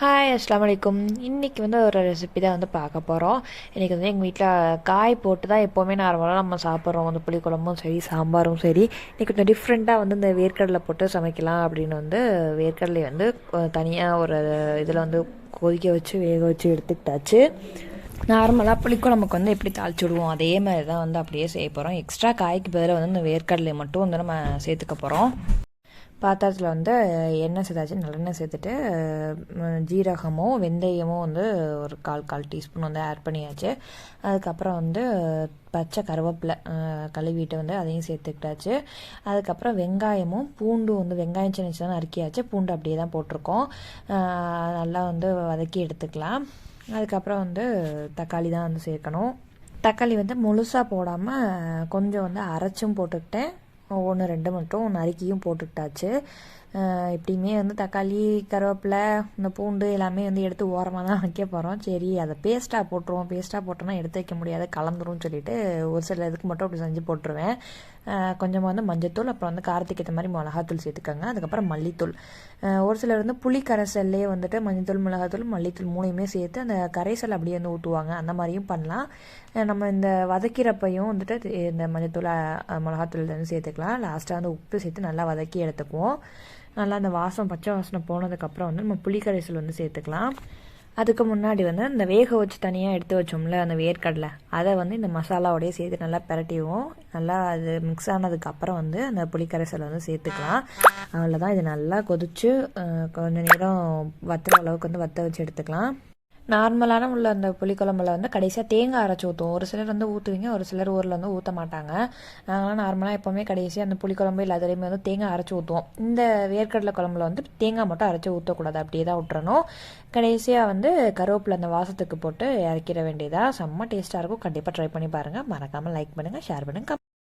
Hi அஸ்லாம் வலைக்கும் இன்றைக்கி வந்து ஒரு ரெசிபி தான் வந்து பார்க்க போகிறோம் இன்றைக்கி வந்து எங்கள் வீட்டில் காய் போட்டு தான் எப்போவுமே நார்மலாக நம்ம சாப்பிட்றோம். வந்து புளிக்குழம்பும் சரி சாம்பாரும் சரி. இன்றைக்கி கொஞ்சம் டிஃப்ரெண்ட்டாக வந்து இந்த வேர்க்கடலை போட்டு சமைக்கலாம் அப்படின்னு வந்து வேர்க்கடலை வந்து தனியாக ஒரு இதில் வந்து கொதிக்க வச்சு வேக வச்சு எடுத்துக்கிட்டாச்சு. நார்மலாக புளிக்குழம்புக்கு வந்து எப்படி தாளிச்சு விடுவோம்? அதே மாதிரி தான் வந்து அப்படியே செய்ய போகிறோம் எக்ஸ்ட்ரா காய்க்கு பதிலாக வந்து இந்த வேர்க்கடலை மட்டும் வந்து நம்ம சேர்த்துக்க போகிறோம் பாத்திரத்தில் வந்து எண்ணெய் சேர்த்தாச்சு நல்லெண்ணெய் சேர்த்துட்டு ஜீரகமும் வெந்தயமும் வந்து ஒரு கால் கால் டீஸ்பூன் வந்து ஆட் பண்ணியாச்சு. அதுக்கப்புறம் வந்து பச்சை கருவேப்பிலை கழுவிட்டு வந்து அதையும் சேர்த்துக்கிட்டாச்சு. அதுக்கப்புறம் வெங்காயமும் பூண்டு வந்து வெங்காயம் சின்ன சின்ன நறுக்கியாச்சு. பூண்டு அப்படியே தான் போட்டிருக்கோம். நல்லா வந்து வதக்கி எடுத்துக்கலாம். அதுக்கப்புறம் வந்து தக்காளி தான் வந்து சேர்க்கணும். தக்காளி வந்து முழுசாக போடாமல் கொஞ்சம் வந்து அரைச்சும் போட்டுக்கிட்டேன். ஒன்று ரெண்டு மட்டும் நறுக்கியும் போட்டுக்கிட்டாச்சு. எப்படியுமே வந்து தக்காளி கருவேப்பிலை இந்த பூண்டு எல்லாமே வந்து எடுத்து ஓரமாக தான் வைக்க போகிறோம் சரி அதை பேஸ்ட்டாக போட்டுருவோம். பேஸ்ட்டாக போட்டோன்னா எடுத்து வைக்க முடியாது. கலந்துரும் சொல்லிட்டு ஒரு சில இதுக்கு மட்டும் அப்படி செஞ்சு போட்டுருவேன். கொஞ்சமாக வந்து மஞ்சத்தூள் அப்புறம் வந்து காரத்துக்கு ஏற்ற மாதிரி மிளகாத்தூள் சேர்த்துக்கோங்க. அதுக்கப்புறம் மல்லித்தூள். ஒரு சிலர் வந்து புளி கரைசல்லே வந்துட்டு மஞ்சத்தூள் மிளகாத்தூள் மல்லித்தூள் மூணையுமே சேர்த்து அந்த கரைசல் அப்படியே வந்து ஊற்றுவாங்க அந்த மாதிரியும் பண்ணலாம். நம்ம இந்த வதக்கிறப்பையும் வந்துட்டு இந்த மஞ்சத்தூள் மிளகாத்தூள் வந்து சேர்த்துக்கலாம் லாஸ்ட்டாக வந்து உப்பு சேர்த்து நல்லா வதக்கி எடுத்துக்குவோம். நல்லா அந்த வாசம் பச்சை வாசனை போனதுக்கப்புறம் வந்து நம்ம புளிக்கரைசல் வந்து சேர்த்துக்கலாம். அதுக்கு முன்னாடி வந்து இந்த வேக வச்சு தனியாக எடுத்து வச்சோம்ல அந்த வேர்க்கடலை அதை வந்து இந்த மசாலாவோடய சேர்த்து நல்லா பிரட்டிவோம் நல்லா அது மிக்ஸ் ஆனதுக்கப்புறம் வந்து அந்த புளிக்கரைசலை வந்து சேர்த்துக்கலாம். அவ்வளோதான் இது நல்லா கொதித்து கொஞ்சம் நேரம் வத்துற அளவுக்கு வந்து வற்ற வச்சு எடுத்துக்கலாம். நார்மலான உள்ள அந்த புளிக்குழம்புல வந்து கடைசியாக தேங்காய் அரைச்சி ஊற்றுவோம் ஒரு சிலர் வந்து ஊற்றுவீங்க ஒரு சிலர் ஊரில் வந்து ஊற்ற மாட்டாங்க. நாங்களாம் நார்மலாக எப்போவுமே கடைசியாக அந்த புளிக்குழம்பு எல்லாத்துலேயுமே வந்து தேங்காய் அரைச்சி ஊற்றுவோம் இந்த வேர்க்கடலை குழம்புல வந்து தேங்காய் மட்டும் அரைச்சி ஊற்றக்கூடாது அப்படியே தான் விட்டுறணும் கடைசியாக வந்து கருவேப்பிலை அந்த வாசத்துக்கு போட்டு இறக்கிட வேண்டியதாக செம்ம டேஸ்ட்டாக இருக்கும். கண்டிப்பாக ட்ரை பண்ணி பாருங்கள் மறக்காமல் லைக் பண்ணுங்கள் ஷேர் பண்ணுங்கள்